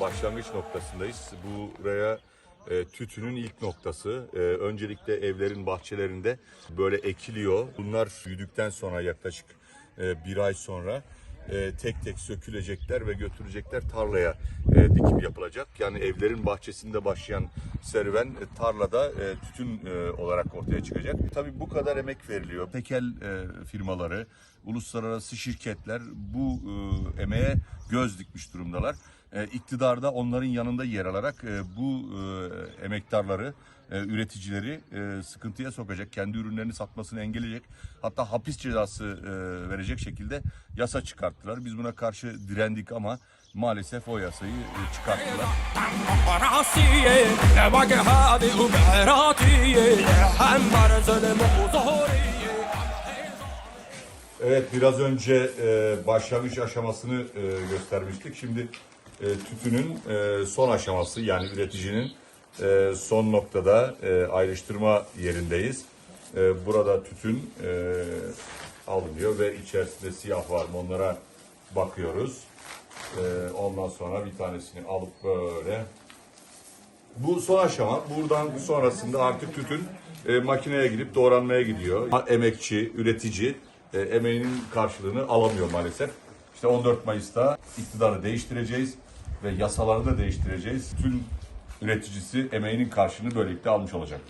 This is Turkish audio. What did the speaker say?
başlangıç noktasındayız. Buraya e, tütünün ilk noktası. E, öncelikle evlerin bahçelerinde böyle ekiliyor. Bunlar büyüdükten sonra yaklaşık e, bir ay sonra e, tek tek sökülecekler ve götürecekler tarlaya e, dikim yapılacak. Yani evlerin bahçesinde başlayan serüven e, tarlada e, tütün e, olarak ortaya çıkacak. Tabii bu kadar emek veriliyor. Tekel e, firmaları, uluslararası şirketler bu e, emeğe göz dikmiş durumdalar. E, iktidarda onların yanında yer alarak e, bu e, emektarları, üreticileri sıkıntıya sokacak, kendi ürünlerini satmasını engelleyecek, hatta hapis cezası verecek şekilde yasa çıkarttılar. Biz buna karşı direndik ama maalesef o yasayı çıkarttılar. Evet biraz önce başlangıç aşamasını göstermiştik. Şimdi e, tütünün e, son aşaması yani üreticinin e, son noktada e, ayrıştırma yerindeyiz. E, burada tütün e, alınıyor ve içerisinde siyah var mı onlara bakıyoruz. E, ondan sonra bir tanesini alıp böyle bu son aşama. Buradan sonrasında artık tütün e, makineye gidip doğranmaya gidiyor. Emekçi, üretici e, emeğinin karşılığını alamıyor maalesef. İşte 14 Mayıs'ta iktidarı değiştireceğiz ve yasaları da değiştireceğiz. Tüm üreticisi emeğinin karşılığını böylelikle almış olacak.